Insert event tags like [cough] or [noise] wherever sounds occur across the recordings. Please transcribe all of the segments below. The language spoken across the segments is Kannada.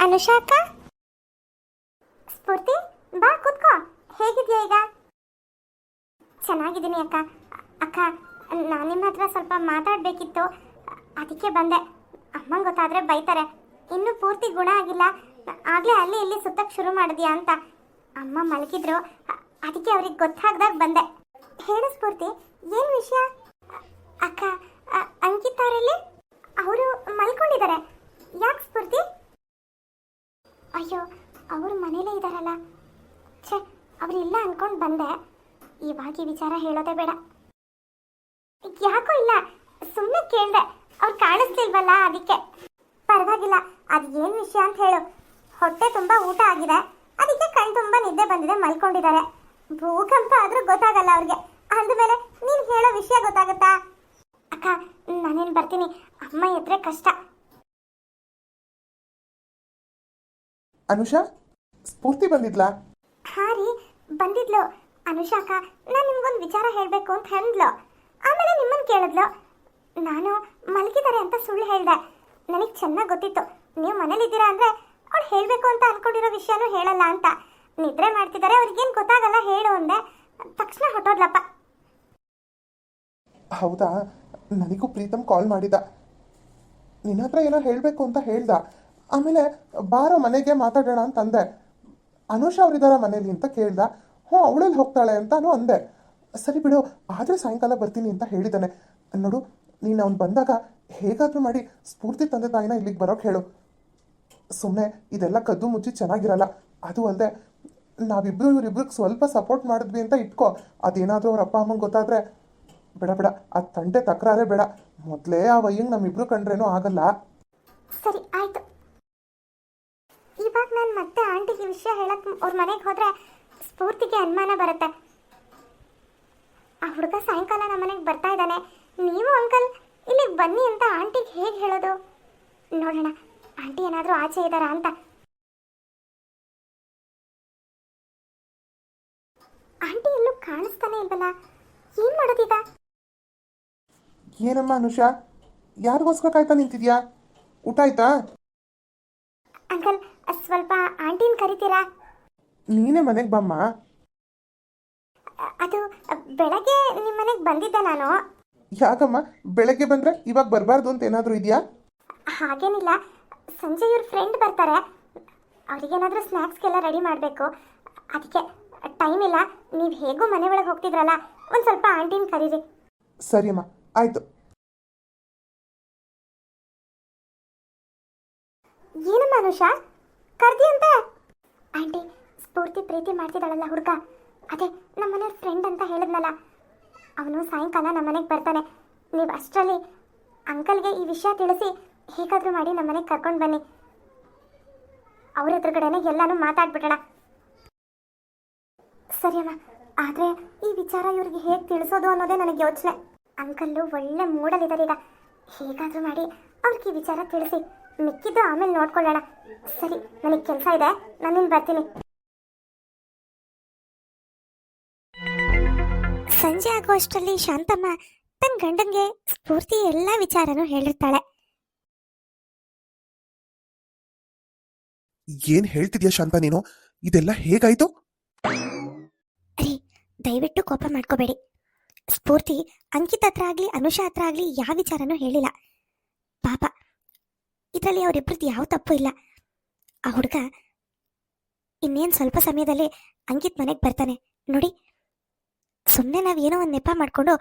ಅನುಷಾ ಅಕ್ಕ ಸ್ಫೂರ್ತಿ, ಬಾ ಕೂತ್ಕೋ. ಹೇಗಿದ್ಯಾ ಈಗ? ಚೆನ್ನಾಗಿದ್ದೀನಿ ಅಕ್ಕ. ಅಕ್ಕ, ನಾನು ನಿಮ್ಮ ಹತ್ರ ಸ್ವಲ್ಪ ಮಾತಾಡಬೇಕಿತ್ತು. ಅದಕ್ಕೆ ಬಂದೆ. ಅಮ್ಮಂಗೆ ಗೊತ್ತಾದರೆ ಬೈತಾರೆ. ಇನ್ನೂ ಪೂರ್ತಿ ಗುಣ ಆಗಿಲ್ಲ. ಆಗಲೇ ಅಲ್ಲಿ ಇಲ್ಲಿ ಸುತ್ತಕ್ಕೆ ಶುರು ಮಾಡಿದ್ಯಾ ಅಂತ. ಅಮ್ಮ ಮಲಗಿದ್ರು. ಅದಕ್ಕೆ ಅವ್ರಿಗೆ ಗೊತ್ತಾಗ್ದಾಗ ಬಂದೆ. ಹೇಳು ಸ್ಫೂರ್ತಿ, ಏನು ವಿಷಯ? ಅಕ್ಕ, ಅ- ಅಂಕಿತ್ ಅವರಲ್ಲಿ ಅವರು ಮಲ್ಕೊಂಡಿದ್ದಾರೆ ಯಾಕೆ ಸ್ಫೂರ್ತಿ ಅಯ್ಯೋ ಅವರು ಮನೇಲೇ ಇದ್ದಾರಲ್ಲ ಛೇ ಅನ್ಕೊಂಡು ಬಂದೆ. ಇವಾಗ ಈ ವಿಚಾರ ಹೇಳೋದೇ ಬೇಡ. ಯಾಕೋ ಇಲ್ಲ ಸುಮ್ಮನೆ ಕೇಳಿದೆ. ಅವ್ರು ಕಾಣಿಸ್ತಿಲ್ವಲ್ಲ ಅದಕ್ಕೆ. ಪರವಾಗಿಲ್ಲ ಅದು ಏನು ವಿಷಯ ಅಂತ ಹೇಳು. ಹೊಟ್ಟೆ ತುಂಬಾ ಊಟ ಆಗಿದೆ. ಅದಕ್ಕೆ ಕಣ್ ತುಂಬಾ ನಿದ್ದೆ ಬಂದಿದೆ ಮಲ್ಕೊಂಡಿದ್ದಾರೆ. ಭೂಕಂಪ ಆದ್ರೂ ಗೊತ್ತಾಗಲ್ಲ ಅವ್ರಿಗೆ. ಅಂದ್ಮೇಲೆ ನೀನು ಹೇಳೋ ವಿಷಯ ಗೊತ್ತಾಗುತ್ತಾ? ಅಕ್ಕ ನಾನೇನು ಬರ್ತೀನಿ. ಅಮ್ಮ ಎದ್ರೆ ಕಷ್ಟ. ಅನುಷಾ ಸ್ಫೂರ್ತಿ ಬಂದಿದ್ಲಾ? ಹಾ ರೀ ಬಂದಿದ್ಲು. ಅನುಷಾಕ, ನಾನು ನಿಮ್ಗೊಂದು ವಿಚಾರ ಹೇಳಬೇಕು ಅಂತ ಅಂದ್ಲು. ಆಮೇಲೆ ನಿಮ್ಮನ್ನು ಕೇಳಿದ್ಲು. ನಾನು ಮಲಗಿದ್ದಾರೆ ಅಂತ ಸುಳ್ಳು ಹೇಳಿದೆ. ನನಗೆ ಚೆನ್ನಾಗಿ ಗೊತ್ತಿತ್ತು. ನೀವು ಮನೇಲಿದ್ದೀರಾ ಅಂದರೆ ಅವ್ಳು ಹೇಳಬೇಕು ಅಂತ ಅನ್ಕೊಂಡಿರೋ ವಿಷಯನೂ ಹೇಳಲ್ಲ ಅಂತ. ನಿದ್ರೆ ಮಾಡ್ತಿದ್ದಾರೆ, ಅವ್ರಿಗೇನು ಗೊತ್ತಾಗಲ್ಲ ಹೇಳು ಅಂದೆ. ತಕ್ಷಣ ಹೊಟ್ಟೋದ್ಲಪ್ಪ ಹೌದಾ? ನನಗೂ ಪ್ರೀತಮ್ ಕಾಲ್ ಮಾಡಿದ. ನಿನ್ನ ಹತ್ರ ಏನೋ ಹೇಳಬೇಕು ಅಂತ ಹೇಳ್ದ. ಆಮೇಲೆ ಬಾರೋ ಮನೆಗೆ ಮಾತಾಡೋಣ ಅಂತ ಅಂದೆ ಅನುಷಾ ಅವರಿದ್ದಾರ ಮನೇಲಿ ಅಂತ ಕೇಳ್ದ, ಹ್ಞೂ, ಅವಳಲ್ಲಿ ಹೋಗ್ತಾಳೆ ಅಂತಾನು ಅಂದೆ. ಸರಿ ಬಿಡು, ಆದರೆ ಸಾಯಂಕಾಲ ಬರ್ತೀನಿ ಅಂತ ಹೇಳಿದ್ದಾನೆ. ನೋಡು, ನೀನು ಅವ್ನು ಬಂದಾಗ ಹೇಗಾದರೂ ಮಾಡಿ ಸ್ಫೂರ್ತಿ ತಂದೆ ತಾಯಿನ ಇಲ್ಲಿಗೆ ಬರೋಕೆ ಹೇಳು. ಸುಮ್ಮನೆ ಇದೆಲ್ಲ ಕದ್ದು ಮುಚ್ಚಿ ಚೆನ್ನಾಗಿರಲ್ಲ. ಅದು ಅಲ್ಲದೆ ನಾವಿಬ್ಬರು ಇವರಿಬ್ರಿಗೆ ಸ್ವಲ್ಪ ಸಪೋರ್ಟ್ ಮಾಡಿದ್ವಿ ಅಂತ ಇಟ್ಕೋ. ಅದೇನಾದರೂ ಅವ್ರ ಅಪ್ಪ ಅಮ್ಮಂಗೆ ಗೊತ್ತಾದರೆ, ಬೇಡ ಬೇಡ, ಆ ತಂಟೆ ತಕರಾರೇ ಬೇಡ. ಮೊದಲೇ ಆ ವಯ್ಯಂಗೆ ನಮ್ಮಿಬ್ರು ಕಂಡ್ರೇನೂ ಆಗಲ್ಲ. ಸರಿ, ಆಯ್ತು. ಇವಾಗ ನಾನು ಮತ್ತೆ ವಿಷಯ ಹೇಳಕ್ ಅವ್ರ ಮನೆಗೆ ಹೋದ್ರೆ ಸ್ಫೂರ್ತಿಗೆ ಅನುಮಾನ ಬರುತ್ತೆ. ಆ ಹುಡುಗ ಸಾಯಂಕಾಲ ನಮ್ಮ ಮನೆಗೆ ಬರ್ತಾ ಇದ್ದಾನೆ. ನೀವು ಅಂಕಲ್ ಇಲ್ಲಿಗೆ ಬನ್ನಿ ಅಂತ ಆಂಟಿಗೆ ಹೇಗೆ ಹೇಳೋದು? ನೋಡೋಣ ಆಂಟಿ ಏನಾದರೂ ಆಚೆ ಇದ್ದಾರಾ ಅಂತ. ಆಂಟಿ ಎಲ್ಲೂ ಕಾಣಿಸ್ತಾನೆ ಇಲ್ವಲ್ಲ? ಏನು ಮಾಡೋದೀಗ? ಏನಮ್ಮ ಅನುಷಾ? ಯಾರಿಗೋಸ್ಕರ ಕಾಯ್ತಾ ನಿಂತಿದ್ಯಾ? ಊಟ ಆಯ್ತಾ? ಅಂಕಲ್ ಕರಿತೀರಾ ನೀನೇ ಮನೆಗೆ ಬಮ್ಮ. ಅದು ಬೆಳಗ್ಗೆ ನಿಮ್ಮ ಮನೆಗೆ ಬಂದಿದ್ದೆ ನಾನು. ಯಾಕಮ್ಮ? ಬೆಳಗ್ಗೆ ಬಂದ್ರೆ ಇವಾಗ ಬರಬಾರ್ದು ಅಂತ ಏನಾದರೂ ಇದೆಯಾ? ಹಾಗೇನಿಲ್ಲ. ಸಂಜೆ ಇವ್ರ ಫ್ರೆಂಡ್ ಬರ್ತಾರೆ. ಅವ್ರಿಗೇನಾದರೂ ಸ್ನ್ಯಾಕ್ಸ್ಗೆಲ್ಲ ರೆಡಿ ಮಾಡಬೇಕು. ಅದಕ್ಕೆ ಟೈಮ್ ಇಲ್ಲ. ನೀವು ಹೇಗೂ ಮನೆ ಒಳಗೆ ಹೋಗ್ತಿದ್ರಲ್ಲ ಒಂದು ಸ್ವಲ್ಪ ಆಂಟಿನ ಕರೀರಿ. ಸರಿಯಮ್ಮ ಆಯಿತು. ಏನಮ್ಮ ಅನುಷಾ? ಕರ್ದಿ ಅಂತ ಸ್ಫೂರ್ತಿ ಪ್ರೀತಿ ಮಾಡ್ತಿದ್ದಾಳಲ್ಲ ಹುಡುಗ. ಅದೇ ನಮ್ಮನೆ ಫ್ರೆಂಡ್ ಅಂತ ಹೇಳಿದ್ನಲ್ಲ. ಅವನು ಸಾಯಂಕಾಲ ನಮ್ಮ ಮನೆಗೆ ಬರ್ತಾನೆ. ನೀವು ಅಷ್ಟರಲ್ಲಿ ಅಂಕಲ್ಗೆ ಈ ವಿಷಯ ತಿಳಿಸಿ ಹೇಗಾದರೂ ಮಾಡಿ ನಮ್ಮ ಮನೆಗೆ ಕರ್ಕೊಂಡು ಬನ್ನಿ. ಅವ್ರ ಎದುರುಗಡೆನೆ ಎಲ್ಲಾನು ಮಾತಾಡ್ಬಿಡೋಣ. ಸರಿಯಮ್ಮ ಆದರೆ ಈ ವಿಚಾರ ಇವ್ರಿಗೆ ಹೇಗೆ ತಿಳಿಸೋದು ಅನ್ನೋದೇ ನನಗೆ ಯೋಚನೆ. ಅಂಕಲ್ಲು ಒಳ್ಳೆ ಮೂಡಲಿದ್ದಾರೆ ಈಗ. ಹೇಗಾದರೂ ಮಾಡಿ ಅವ್ರಿಗೆ ಈ ವಿಚಾರ ತಿಳಿಸಿ. ಮಿಕ್ಕಿದ್ದು ಆಮೇಲೆ ನೋಡ್ಕೊಳ್ಳೋಣ. ಸರಿ, ನನಗೆ ಕೆಲಸ ಇದೆ. ನಾನಿನ್ ಬರ್ತೀನಿ. ಸಂಜೆ ಆಗೋ ಅಷ್ಟರಲ್ಲಿ ಶಾಂತಮ್ಮ ತನ್ನ ಗಂಡನ್ಗೆ ಸ್ಫೂರ್ತಿ ಎಲ್ಲ ವಿಚಾರನೂ ಹೇಳಿರ್ತಾಳೆ. ಏನ್ ಹೇಳ್ತಿದ್ಯಾ ಶಾಂತ ನೀನು? ಇದೆಲ್ಲ ಹೇಗಾಯ್ತು? ರೀ ದಯವಿಟ್ಟು ಕೋಪ ಮಾಡ್ಕೋಬೇಡಿ. ಸ್ಫೂರ್ತಿ ಅಂಕಿತ್ ಹತ್ರ ಆಗ್ಲಿ ಅನುಷಾ ಹತ್ರ ಆಗ್ಲಿ ಯಾವ ವಿಚಾರನೂ ಹೇಳಿಲ್ಲ. ಪಾಪ ಇದರಲ್ಲಿ ಅವರಿಬ್ರದ್ದು ಯಾವ ತಪ್ಪು ಇಲ್ಲ. ಆ ಹುಡುಗ ಇನ್ನೇನ್ ಸ್ವಲ್ಪ ಸಮಯದಲ್ಲಿ ಅಂಕಿತ್ ಮನೆಗೆ ಬರ್ತಾನೆ. ನೋಡಿ ಸುಮ್ಮನೆ ನಾವು ಏನೋ ಒಂದು ನೆಪ ಮಾಡಿಕೊಂಡು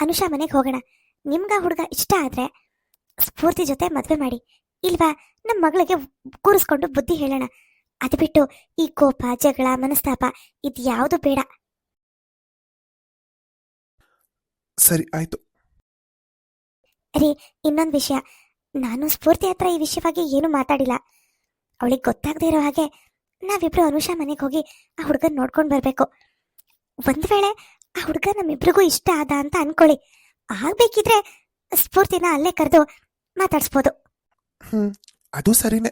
ಅನುಷಾ ಮನೆಗೆ ಹೋಗೋಣ. ನಿಮ್ಗೆ ಆ ಹುಡುಗ ಇಷ್ಟ ಆದರೆ ಸ್ಫೂರ್ತಿ ಜೊತೆ ಮದುವೆ ಮಾಡಿ. ಇಲ್ವಾ ನಮ್ಮ ಮಗಳಿಗೆ ಕೂರಿಸ್ಕೊಂಡು ಬುದ್ಧಿ ಹೇಳೋಣ. ಅದು ಬಿಟ್ಟು ಈ ಕೋಪ ಜಗಳ ಮನಸ್ತಾಪ ಇದು ಯಾವುದು ಬೇಡ. ಸರಿ ಆಯ್ತು. ರೀ ಇನ್ನೊಂದು ವಿಷಯ. ನಾನು ಸ್ಫೂರ್ತಿ ಹತ್ರ ಈ ವಿಷಯವಾಗಿ ಏನು ಮಾತಾಡಿಲ್ಲ. ಅವಳಿಗೆ ಗೊತ್ತಾಗದೇ ಇರೋ ಹಾಗೆ ನಾವಿಬ್ರು ಅನುಷಾ ಮನೆಗೆ ಹೋಗಿ ಆ ಹುಡುಗನ ನೋಡ್ಕೊಂಡು ಬರಬೇಕು. ಒಂದು ವೇಳೆ ಆ ಹುಡುಗ ನಮ್ಮಿಬ್ರಿಗೂ ಇಷ್ಟ ಆದ ಅಂತ ಅನ್ಕೊಳ್ಳಿ. ಆಗ್ಬೇಕಿದ್ರೆ ಸ್ಫೂರ್ತಿನ ಅಲ್ಲೇ ಕರೆದು ಮಾತಾಡ್ಸ್ಬೋದು. ಹ್ಮ್ ಅದು ಸರಿನೇ.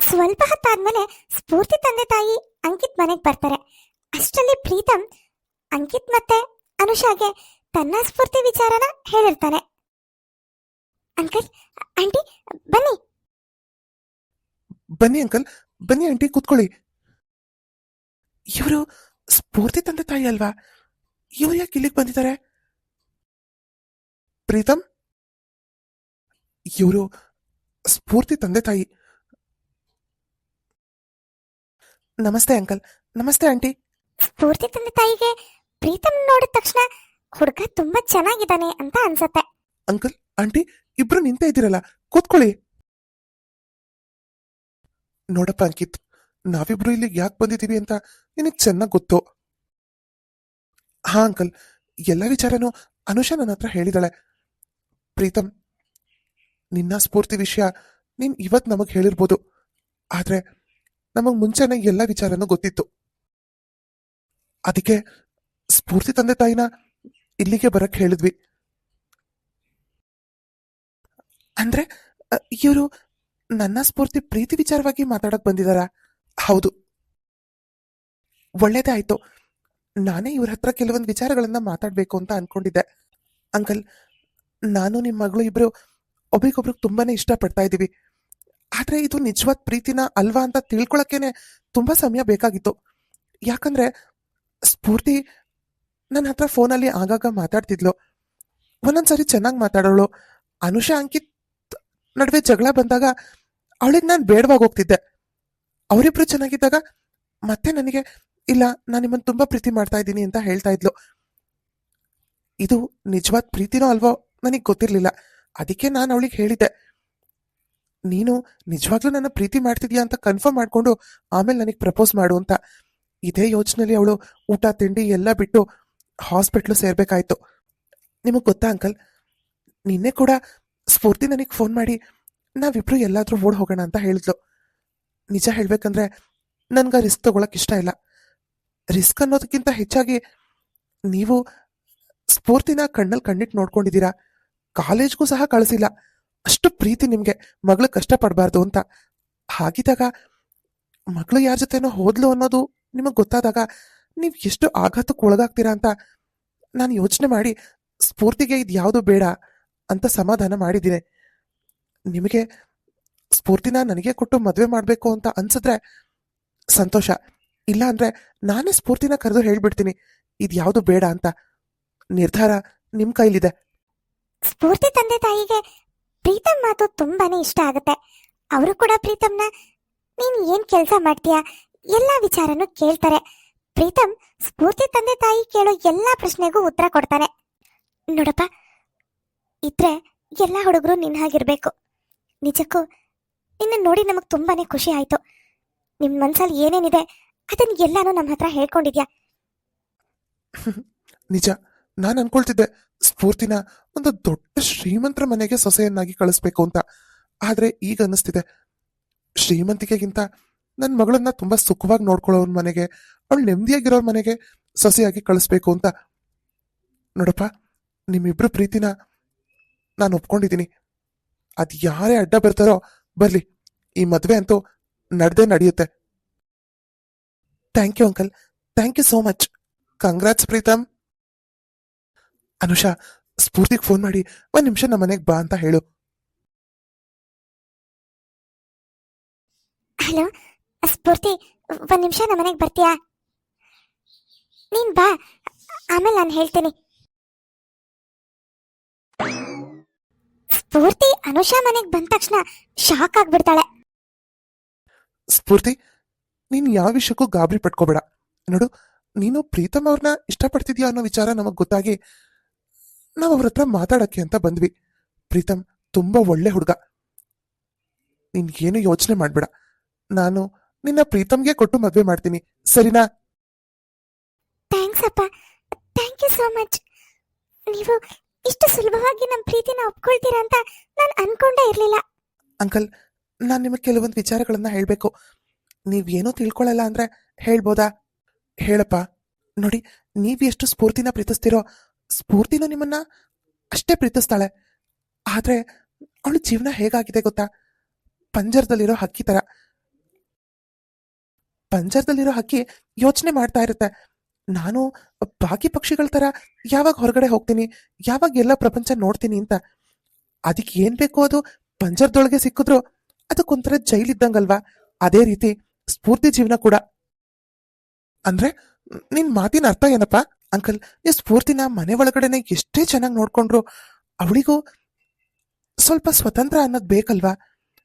ಸ್ವಲ್ಪ ಹೊತ್ತಾದ್ಮೇಲೆ ಸ್ಫೂರ್ತಿ ತಂದೆ ತಾಯಿ ಅಂಕಿತ್ ಮನೆಗೆ ಬರ್ತಾರೆ. ಅಷ್ಟರಲ್ಲಿ ಪ್ರೀತಮ್ ಅಂಕಿತ್ ಮತ್ತೆ ಅನುಷಾಗೆ ತನ್ನ ಸ್ಫೂರ್ತಿ ವಿಚಾರನ ಹೇಳಿರ್ತಾನೆ. ಅಂಕಲ್ ಆಂಟಿ ಬನ್ನಿ. ಬನ್ನಿ ಅಂಕಲ್ ಬನ್ನಿ ಆಂಟಿ ಕೂತ್ಕೊಳ್ಳಿ. ಇವರು ಸ್ಫೂರ್ತಿ ತಂದೆ ತಾಯಿ ಅಲ್ವಾ? ಇವ್ರು ಯಾಕೆ ಇಲ್ಲಿಗೆ ಬಂದಿದ್ದಾರೆ? ಪ್ರೀತಮ್? ಇವರು ಸ್ಫೂರ್ತಿ ತಂದೆ ತಾಯಿ. ನಮಸ್ತೆ ಅಂಕಲ್. ನಮಸ್ತೆ ಆಂಟಿ. ಸ್ಫೂರ್ತಿ ತಂದೆ ತಾಯಿಗೆ ಪ್ರೀತಮ್ ನೋಡಿದ ತಕ್ಷಣ ಹುಡುಗ ತುಂಬಾ ಚೆನ್ನಾಗಿದ್ದಾನೆ ಅಂತ ಅನ್ಸತ್ತೆ. ಅಂಕಲ್ ಆಂಟಿ ಇಬ್ರು ನಿಂತ ಇದ್ದೀರಲ್ಲ. ಕೂತ್ಕೊಳ್ಳಿ. ನೋಡಪ್ಪ ಅಂಕಿತ್ ನಾವಿಬ್ರು ಇಲ್ಲಿಗೆ ಯಾಕೆ ಬಂದಿದ್ದೀವಿ ಅಂತ ನಿನಗೆ ಚೆನ್ನಾಗಿ ಗೊತ್ತು? ಹಾ, ಅಂಕಲ್. ಎಲ್ಲ ವಿಚಾರನೂ ಅನುಷಾ ನನ್ನ ಹತ್ರ ಹೇಳಿದಾಳೆ. ಪ್ರೀತಮ್, ನಿನ್ನ ಸ್ಫೂರ್ತಿ ವಿಷಯ ನೀನ್ ಇವತ್ ನಮಗ್ ಹೇಳಿರ್ಬೋದು. ಆದ್ರೆ ನಮಗ್ ಮುಂಚೆನೆ ಎಲ್ಲ ವಿಚಾರನೂ ಗೊತ್ತಿತ್ತು. ಅದಕ್ಕೆ ಸ್ಫೂರ್ತಿ ತಂದೆ ತಾಯಿನ ಇಲ್ಲಿಗೆ ಬರಕ್ ಹೇಳಿದ್ವಿ. ಅಂದ್ರೆ ಇವರು ನನ್ನ ಸ್ಫೂರ್ತಿ ಪ್ರೀತಿ ವಿಚಾರವಾಗಿ ಮಾತಾಡಕ್ ಬಂದಿದಾರ? ಹೌದು. ಒಳ್ಳೇದೇ ಆಯಿತು ನಾನೇ ಇವ್ರ ಹತ್ರ ಕೆಲವೊಂದು ವಿಚಾರಗಳನ್ನ ಮಾತಾಡ್ಬೇಕು ಅಂತ ಅನ್ಕೊಂಡಿದ್ದೆ. ಅಂಕಲ್, ನಾನು ನಿಮ್ಮ ಮಗಳು ಇಬ್ರು ಒಬ್ರಿಗೊಬ್ರಿಗೆ ತುಂಬಾನೇ ಇಷ್ಟಪಡ್ತಾ ಇದೀವಿ. ಆದ್ರೆ ಇದು ನಿಜವಾದ ಪ್ರೀತಿನ ಅಲ್ವಾ ಅಂತ ತಿಳ್ಕೊಳಕ್ಕೇನೆ ತುಂಬಾ ಸಮಯ ಬೇಕಾಗಿತ್ತು. ಯಾಕಂದ್ರೆ ಸ್ಫೂರ್ತಿ ನನ್ನ ಹತ್ರ ಫೋನಲ್ಲಿ ಆಗಾಗ ಮಾತಾಡ್ತಿದ್ಲು. ಒಂದೊಂದ್ಸರಿ ಚೆನ್ನಾಗಿ ಮಾತಾಡೋಳು. ಅನುಷಾ ಅಂಕಿತ್ ನಡುವೆ ಜಗಳ ಬಂದಾಗ ಅವಳಿಗೆ ನಾನು ಬೇಡವಾಗಿ ಹೋಗ್ತಿದ್ದೆ. ಅವರಿಬ್ರು ಚೆನ್ನಾಗಿದ್ದಾಗ ಮತ್ತೆ ನನಗೆ, ಇಲ್ಲ, ನಾನು ನಿಮ್ಮನ್ನು ತುಂಬಾ ಪ್ರೀತಿ ಮಾಡ್ತಾ ಇದ್ದೀನಿ ಅಂತ ಹೇಳ್ತಾ ಇದ್ಲು. ಇದು ನಿಜವಾದ ಪ್ರೀತಿನೋ ಅಲ್ವೋ ನನಗೆ ಗೊತ್ತಿರಲಿಲ್ಲ. ಅದಕ್ಕೆ ನಾನು ಅವಳಿಗೆ ಹೇಳಿದ್ದೆ. ನೀನು ನಿಜವಾಗ್ಲೂ ನನ್ನ ಪ್ರೀತಿ ಮಾಡ್ತಿದ್ಯಾ ಅಂತ ಕನ್ಫರ್ಮ್ ಮಾಡ್ಕೊಂಡು ಆಮೇಲೆ ನನಗೆ ಪ್ರಪೋಸ್ ಮಾಡು ಅಂತ. ಇದೇ ಯೋಚನೆಯಲ್ಲಿ ಅವಳು ಊಟ, ತಿಂಡಿ ಎಲ್ಲ ಬಿಟ್ಟು ಹಾಸ್ಪಿಟ್ಲು ಸೇರ್ಬೇಕಾಯ್ತು. ನಿಮಗೆ ಗೊತ್ತಾ ಅಂಕಲ್? ನಿನ್ನೆ ಕೂಡ ಸ್ಫೂರ್ತಿ ನನಗೆ ಫೋನ್ ಮಾಡಿ ನಾವಿಬ್ರು ಎಲ್ಲಾದರೂ ಓಡ್ ಹೋಗೋಣ ಅಂತ ಹೇಳಿದ್ಲು. ನಿಜ ಹೇಳಬೇಕಂದ್ರೆ ನನಗೆ ರಿಸ್ಕ್ ತಗೊಳಕ್ಕೆ ಇಷ್ಟ ಇಲ್ಲ. ರಿಸ್ಕ್ ಅನ್ನೋದಕ್ಕಿಂತ ಹೆಚ್ಚಾಗಿ ನೀವು ಸ್ಫೂರ್ತಿನ ಕಣ್ಣಲ್ಲಿ ಕಣ್ಣಿಟ್ಟು ನೋಡ್ಕೊಂಡಿದ್ದೀರಾ ಕಾಲೇಜ್ಗೂ ಸಹ ಕಳಿಸಿಲ್ಲ. ಅಷ್ಟು ಪ್ರೀತಿ ನಿಮಗೆ. ಮಗಳು ಕಷ್ಟಪಡಬಾರ್ದು ಅಂತ. ಹಾಗಿದ್ದಾಗ ಮಗಳು ಯಾರ ಜೊತೆನೋ ಹೋದ್ಲು ಅನ್ನೋದು ನಿಮಗೆ ಗೊತ್ತಾದಾಗ ನೀವು ಎಷ್ಟು ಆಘಾತಕ್ಕೆ ಒಳಗಾಗ್ತೀರಾ ಅಂತ ನಾನು ಯೋಚನೆ ಮಾಡಿ ಸ್ಫೂರ್ತಿಗೆ ಇದು ಯಾವುದು ಬೇಡ ಅಂತ ಸಮಾಧಾನ ಮಾಡಿದ್ದೀನಿ. ನಿಮಗೆ ಸ್ಫೂರ್ತಿನ ನನಗೆ ಕೊಟ್ಟು ಮದುವೆ ಮಾಡಬೇಕು ಅಂತ ಅನ್ಸಿದ್ರೆ ಸಂತೋಷ. ಇಲ್ಲ ಅಂದ್ರೆ ನಾನೇ ಸ್ಫೂರ್ತಿನ ಕರೆದು ಹೇಳ್ಬಿಡ್ತೀನಿ. ಇದು ಯಾವುದು ಬೇಡ ಅಂತ. ನಿರ್ಧಾರ ನಿಮ್ ಕೈಲಿದೆ. ಸ್ಫೂರ್ತಿ ತಂದೆ ತಾಯಿಗೆ ಪ್ರೀತಮ್ ಮಾತು ತುಂಬಾನೇ ಇಷ್ಟ ಆಗುತ್ತೆ. ಅವರು ಕೂಡ ಪ್ರೀತಮ್ನ, ನೀನ್ ಏನ್ ಕೆಲಸ ಮಾಡ್ತೀಯಾ? ಎಲ್ಲಾ ವಿಚಾರನು ಕೇಳ್ತಾರೆ. ಪ್ರೀತಮ್ ಸ್ಫೂರ್ತಿ ತಂದೆ ತಾಯಿ ಕೇಳೋ ಎಲ್ಲಾ ಪ್ರಶ್ನೆಗೂ ಉತ್ತರ ಕೊಡ್ತಾನೆ. ನೋಡಪ್ಪ, ಇದ್ರೆ ಎಲ್ಲಾ ಹುಡುಗರು ನಿನ್ ಹಾಗಿರ್ಬೇಕು. ನಿಜಕ್ಕೂ ನಿನ್ನ ನೋಡಿ ನಮಗ್ ತುಂಬಾನೇ ಖುಷಿ ಆಯ್ತು. ನಿಮ್ ಮನ್ಸಲ್ಲಿ ಏನೇನಿದೆ ಅದನ್ನ ಎಲ್ಲಾನು ನಮ್ಮ ಹತ್ರ ಹೇಳ್ಕೊಂಡಿದ್ಯಾ? [laughs] ನಿಜ. ನಾನು ಅನ್ಕೊಳ್ತಿದ್ದೆ ಸ್ಫೂರ್ತಿನ ಒಂದು ದೊಡ್ಡ ಶ್ರೀಮಂತರ ಮನೆಗೆ ಸೊಸೆಯನ್ನಾಗಿ ಕಳಿಸ್ಬೇಕು ಅಂತ. ಆದ್ರೆ ಈಗ ಅನ್ನಿಸ್ತಿದೆ. ಶ್ರೀಮಂತಿಕೆಗಿಂತ ನನ್ನ ಮಗಳನ್ನ ತುಂಬಾ ಸುಖವಾಗಿ ನೋಡ್ಕೊಳ್ಳೋರ್ ಮನೆಗೆ, ಅವಳು ನೆಮ್ಮದಿಯಾಗಿರೋ ಮನೆಗೆ ಸೊಸೆಯಾಗಿ ಕಳಿಸ್ಬೇಕು ಅಂತ. ನೋಡಪ್ಪ, ನಿಮ್ಮಿಬ್ರು ಪ್ರೀತಿನ ನಾನು ಒಪ್ಕೊಂಡಿದ್ದೀನಿ. ಅದು ಯಾರೇ ಅಡ್ಡ ಬರ್ತಾರೋ ಬರ್ಲಿ. ಈ ಮದ್ವೆ ಅಂತೂ ನಡ್ದೇ ನಡೆಯುತ್ತೆ. Thank you uncle thank you so much congrats Pritam Anusha ಸ್ಫೂರ್ತಿಗೆ phone ಮಾಡಿ ಒಂದು ನಿಮಿಷ ನಮ್ಮ ಮನೆಗೆ ಬಾ ಅಂತ ಹೇಳು. ಹಲೋ ಸ್ಫೂರ್ತಿ ಒಂದು ನಿಮಿಷ ನಮ್ಮ ಮನೆಗೆ ಬರ್ತೀಯಾ? ನೀನ್ ಬಾ. ಆಮೇಲೆ ನಾನು ಹೇಳ್ತೀನಿ. ಸ್ಫೂರ್ತಿ ಅನುಷಾ ಮನೆಗೆ ಬಂದ ತಕ್ಷಣ ಶಾಕ್ ಆಗ್ಬಿಡ್ತಾಳೆ. ಸ್ಫೂರ್ತಿ? ನೀನ್ ಯಾವ ವಿಷಯಕ್ಕೂ ಗಾಬರಿ ಪಟ್ಕೋಬೇಡ. ನೋಡು ನೀನು ಪ್ರೀತಮ್ ಅವ್ರನ್ನ ಇಷ್ಟಪಡ್ತಿದ್ಯಾ ಅನ್ನೋ ವಿಚಾರ ನಮಗ್ ಗೊತ್ತಾಗಿ ನಾವು ಅವ್ರ ಹತ್ರ ಮಾತಾಡಕ್ಕೆ ಅಂತ ಬಂದ್ವಿ. ಪ್ರೀತಮ್ ತುಂಬಾ ಒಳ್ಳೆ ಹುಡುಗ. ನೀನ್ ಏನು ಯೋಚನೆ ಮಾಡ್ಬೇಡ. ನಾನು ನಿನ್ನ ಪ್ರೀತಮ್ಗೆ ಕೊಟ್ಟು ಮದ್ವೆ ಮಾಡ್ತೀನಿ. ಸರಿನಾ? ಥ್ಯಾಂಕ್ಸ್ ಅಪ್ಪ. Thank you so much. ನೀವು ಇಷ್ಟು ಸುಲಭವಾಗಿ ನಮ್ಮ ಪ್ರೀತಿನ ಒಪ್ಕೊಳ್ತೀರಾ ಅಂತ ನಾನು ಅನ್ಕೊಂಡೇ ಇರ್ಲಿಲ್ಲ. ಅಂಕಲ್ ನಾನ್ ನಿಮಗೆ ಕೆಲವೊಂದು ವಿಚಾರಗಳನ್ನು ಹೇಳಬೇಕು. ನೀವೇನೂ ತಿಳ್ಕೊಳ್ಳಲ್ಲ ಅಂದರೆ ಹೇಳ್ಬೋದಾ? ಹೇಳಪ್ಪ. ನೋಡಿ, ನೀವು ಎಷ್ಟು ಸ್ಫೂರ್ತಿನ ಪ್ರೀತಿಸ್ತೀರೋ, ಸ್ಫೂರ್ತಿನೂ ನಿಮ್ಮನ್ನ ಅಷ್ಟೇ ಪ್ರೀತಿಸ್ತಾಳೆ. ಆದರೆ ಅವಳು ಜೀವನ ಹೇಗಾಗಿದೆ ಗೊತ್ತಾ? ಪಂಜರದಲ್ಲಿರೋ ಹಕ್ಕಿ ತರ. ಪಂಜರದಲ್ಲಿರೋ ಹಕ್ಕಿ ಯೋಚನೆ ಮಾಡ್ತಾ ಇರುತ್ತೆ. ನಾನು ಬಾಕಿ ಪಕ್ಷಿಗಳ ತರ ಯಾವಾಗ ಹೊರಗಡೆ ಹೋಗ್ತೀನಿ, ಯಾವಾಗ ಎಲ್ಲ ಪ್ರಪಂಚ ನೋಡ್ತೀನಿ ಅಂತ. ಅದಕ್ಕೆ ಏನು ಬೇಕೋ ಅದು? ಪಂಜರದೊಳಗೆ ಸಿಕ್ಕಿದ್ರು ಅದಕ್ಕೊಂಥರ ಜೈಲಿದ್ದಂಗಲ್ವಾ ಅದೇ ರೀತಿ ಸ್ಫೂರ್ತಿ ಜೀವನ ಕೂಡ. ಅಂದ್ರೆ ನಿನ್ ಮಾತಿನ ಅರ್ಥ ಏನಪ್ಪ? ಅಂಕಲ್, ಈ ಸ್ಫೂರ್ತಿನ ಮನೆ ಒಳಗಡೆನೆ ಎಷ್ಟೇ ಚೆನ್ನಾಗಿ ನೋಡ್ಕೊಂಡ್ರು ಅವಳಿಗೂ ಸ್ವಲ್ಪ ಸ್ವತಂತ್ರ ಅನ್ನೋದು ಬೇಕಲ್ವಾ?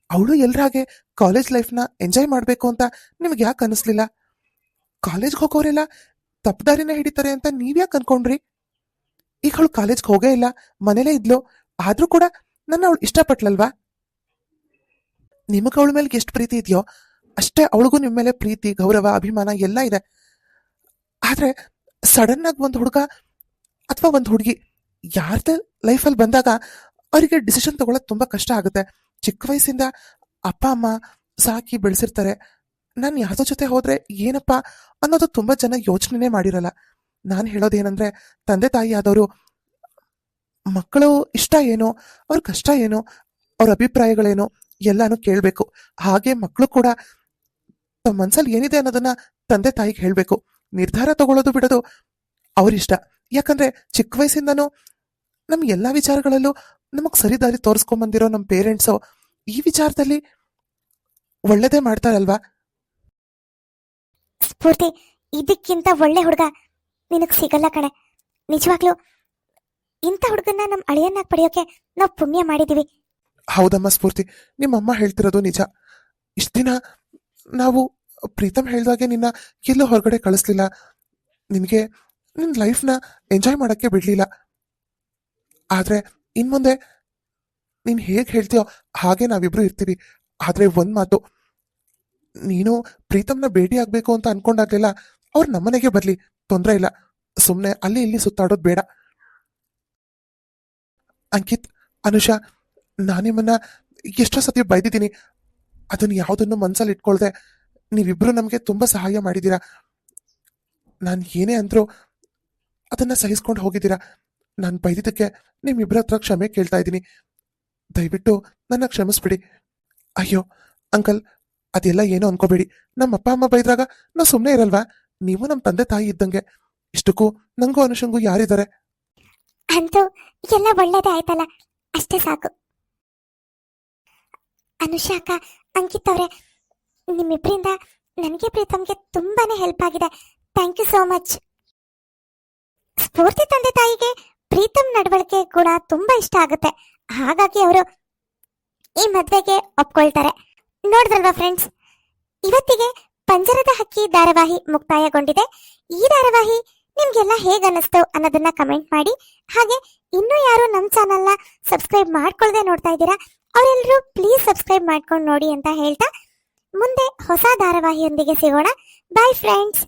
ಅವಳು ಎಲ್ರಾಗೆ ಕಾಲೇಜ್ ಲೈಫ್ನ ಎಂಜಾಯ್ ಮಾಡಬೇಕು ಅಂತ ನಿಮ್ಗೆ ಯಾಕೆ ಅನಿಸ್ಲಿಲ್ಲ? ಕಾಲೇಜ್ಗೆ ಹೋಗೋರೆಲ್ಲ ತಪ್ಪದಾರಿನ ಹಿಡಿತಾರೆ ಅಂತ ನೀವ್ಯಾಕೆ ಅನ್ಕೊಂಡ್ರಿ? ಈಗ ಅವಳು ಕಾಲೇಜ್ಗೆ ಹೋಗೇ ಇಲ್ಲ, ಮನೇಲೇ ಇದ್ಲು, ಆದ್ರೂ ಕೂಡ ನನ್ನ ಅವಳು ಇಷ್ಟಪಟ್ಲಲ್ವಾ? ನಿಮಗೆ ಅವಳ ಮೇಲೆ ಎಷ್ಟು ಪ್ರೀತಿ ಇದೆಯೋ, ಅಷ್ಟೇ ಅವಳಿಗೂ ನಿಮ್ಮ ಮೇಲೆ ಪ್ರೀತಿ, ಗೌರವ, ಅಭಿಮಾನ ಎಲ್ಲ ಇದೆ. ಆದ್ರೆ ಸಡನ್ ಆಗಿ ಒಂದು ಹುಡುಗ ಅಥವಾ ಒಂದು ಹುಡುಗಿ ಯಾರ್ದೇ ಲೈಫಲ್ಲಿ ಬಂದಾಗ ಅವರಿಗೆ ಡಿಸಿಷನ್ ತಗೊಳ್ಳೋದು ತುಂಬಾ ಕಷ್ಟ ಆಗುತ್ತೆ. ಚಿಕ್ಕ ವಯಸ್ಸಿಂದ ಅಪ್ಪ, ಅಮ್ಮ ಸಾಕಿ ಬೆಳೆಸಿರ್ತಾರೆ. ನಾನು ಯಾರ್ದೋ ಜೊತೆ ಹೋದ್ರೆ ಏನಪ್ಪ ಅನ್ನೋದು ತುಂಬಾ ಜನ ಯೋಚನೆ ಮಾಡಿರಲ್ಲ. ನಾನು ಹೇಳೋದೇನಂದ್ರೆ, ತಂದೆ ತಾಯಿ ಆದವರು, ಮಕ್ಕಳು ಇಷ್ಟ ಏನು, ಅವ್ರ ಕಷ್ಟ ಏನು, ಅವ್ರ ಅಭಿಪ್ರಾಯಗಳೇನು ಎಲ್ಲಾನು ಕೇಳಬೇಕು. ಹಾಗೆ ಮಕ್ಕಳು ಕೂಡ ತಮ್ಮ ಮನ್ಸಲ್ಲಿ ಏನಿದೆ ಅನ್ನೋದನ್ನ ತಂದೆ ತಾಯಿಗೆ ಹೇಳ್ಬೇಕು. ನಿರ್ಧಾರ ತಗೊಳ್ಳೋದು ಬಿಡೋದು ಅವರಿಷ್ಟ. ಯಾಕಂದ್ರೆ ಚಿಕ್ಕ ವಯಸ್ಸಿಂದನೂ ನಮ್ಗೆ ಎಲ್ಲಾ ವಿಚಾರಗಳಲ್ಲೂ ನಮಗೆ ಸರಿದಾರಿ ದಾರಿ ಬಂದಿರೋ ನಮ್ಮ ಪೇರೆಂಟ್ಸು ಈ ವಿಚಾರದಲ್ಲಿ ಒಳ್ಳೇದೇ ಮಾಡ್ತಾರಲ್ವಾ? ಸ್ಫೂರ್ತಿ, ಇದಕ್ಕಿಂತ ಒಳ್ಳೆ ಹುಡುಗ ನಿನಗ್ ಸಿಗಲ್ಲ ಕಣೆ. ನಿಜವಾಗ್ಲೂ ಇಂಥ ಹುಡುಗನ್ನ ನಮ್ಮ ಅಳಿಯನ್ನಾಗಿ ಪಡೆಯೋಕೆ ನಾವು ಪುಣ್ಯ ಮಾಡಿದೀವಿ. ಹೌದಮ್ಮ ಸ್ಫೂರ್ತಿ. ನಿಮ್ಮಮ್ಮ ಹೇಳ್ತಿರೋದು ನಿಜ. ಇಷ್ಟ ದಿನ ನಾವು ಪ್ರೀತಮ್ ಹೇಳ್ದಾಗೆ ನಿನ್ನ ಎಲ್ಲೂ ಹೊರಗಡೆ ಕಳಿಸ್ಲಿಲ್ಲ. ನಿನಗೆ ನಿನ್ನ ಲೈಫ್ನ ಎಂಜಾಯ್ ಮಾಡೋಕ್ಕೆ ಬಿಡ್ಲಿಲ್ಲ. ಆದ್ರೆ ಇನ್ಮುಂದೆ ನೀನು ಹೇಗ್ ಹೇಳ್ತೀಯೋ ಹಾಗೆ ನಾವಿಬ್ರು ಇರ್ತೀವಿ. ಆದ್ರೆ ಒಂದು ಮಾತು, ನೀನು ಪ್ರೀತಮ್ನ ಭೇಟಿ ಆಗಬೇಕು ಅಂತ ಅನ್ಕೊಂಡಾಗ್ಲಿಲ್ಲ, ಅವ್ರು ನಮ್ಮನೆಗೆ ಬರಲಿ, ತೊಂದರೆ ಇಲ್ಲ. ಸುಮ್ಮನೆ ಅಲ್ಲಿ ಇಲ್ಲಿ ಸುತ್ತಾಡೋದು ಬೇಡ. ಅಂಕಿತ್, ಅನುಷಾ ನಾನು ನಿಮ್ಮನ್ನ ಎಷ್ಟೋ ಸತಿ ಬೈದಿದ್ದೀನಿ. ಅದನ್ನ ಯಾವುದನ್ನು ಮನಸ್ಸಲ್ಲಿ ಇಟ್ಕೊಳ್ದೆ. ನೀವಿಬ್ರು ನಮಗೆ ತುಂಬಾ ಸಹಾಯ ಮಾಡಿದ್ದೀರಾ ನಾನು ಏನೇ ಅಂದ್ರೂ ಅದನ್ನ ಸಹಿಸ್ಕೊಂಡು ಹೋಗಿದ್ದೀರಾ. ನಾನು ಬೈದಿದ್ದಕ್ಕೆ ನಿಮ್ಮಿಬ್ಬರ ಹತ್ರ ಕ್ಷಮೆ ಕೇಳ್ತಾ ಇದ್ದೀನಿ. ದಯವಿಟ್ಟು ನನ್ನ ಕ್ಷಮಿಸ್ಬಿಡಿ. ಅಯ್ಯೋ, ಅಂಕಲ್, ಅದೆಲ್ಲ ಏನೋ ಅನ್ಕೋಬೇಡಿ. ನಮ್ಮ ಅಪ್ಪ, ಅಮ್ಮ ಬೈದ್ರಾಗ ನಾ ಸುಮ್ಮನೆ ಇರಲ್ವಾ? ನೀವು ನಮ್ಮ ತಂದೆ ತಾಯಿ ಇದ್ದಂಗೆ. ಇಷ್ಟಕ್ಕೂ ನಂಗೂ ಅನುಷಂಗೂ ಯಾರಿದ್ದಾರೆ? ಅಂತೂ ಎಲ್ಲ ಒಳ್ಳೇದೇ ಆಯ್ತಲ್ಲ ಅಷ್ಟೇ ಸಾಕು. ಅನುಷಾ ಅಕ್ಕ ಅಂಕಿತ್ ಅವರೇ ನಿಮ್ಮಿಬ್ಬರಿಂದ ನನಗೆ ಪ್ರೀತಮ್ಗೆ ತುಂಬಾನೇ ಹೆಲ್ಪ್ ಆಗಿದೆ. ಥ್ಯಾಂಕ್ ಯು ಸೋ ಮಚ್ ಸ್ಫೂರ್ತಿ ತಂದೆ ತಾಯಿಗೆ ಪ್ರೀತಮ್ ನಡವಳಿಕೆ ಕೂಡ ತುಂಬಾ ಇಷ್ಟ ಆಗುತ್ತೆ. ಹಾಗಾಗಿ ಅವರು ಈ ಮದ್ವೆಗೆ ಒಪ್ಕೊಳ್ತಾರೆ. ನೋಡಿದ್ರಲ್ವಾ ಫ್ರೆಂಡ್ಸ್ ಇವತ್ತಿಗೆ ಪಂಜರದ ಹಕ್ಕಿ ಧಾರಾವಾಹಿ ಮುಕ್ತಾಯಗೊಂಡಿದೆ. ಈ ಧಾರಾವಾಹಿ ನಿಮ್ಗೆಲ್ಲ ಹೇಗೆ ಅನ್ನಿಸ್ತು ಅನ್ನೋದನ್ನ ಕಮೆಂಟ್ ಮಾಡಿ. ಹಾಗೆ ಇನ್ನೂ ಯಾರು ನಮ್ಮ ಚಾನಲ್ನ ಸಬ್ಸ್ಕ್ರೈಬ್ ಮಾಡ್ಕೊಳ್ದೆ ನೋಡ್ತಾ ಇದ್ದೀರಾ ಅವರೆಲ್ಲರೂ ಪ್ಲೀಸ್ ಸಬ್ಸ್ಕ್ರೈಬ್ ಮಾಡ್ಕೊಂಡು ನೋಡಿ ಅಂತ ಹೇಳ್ತಾ ಮುಂದೆ ಹೊಸ ಧಾರಾವಾಹಿಯೊಂದಿಗೆ ಸಿಗೋಣ. Bye friends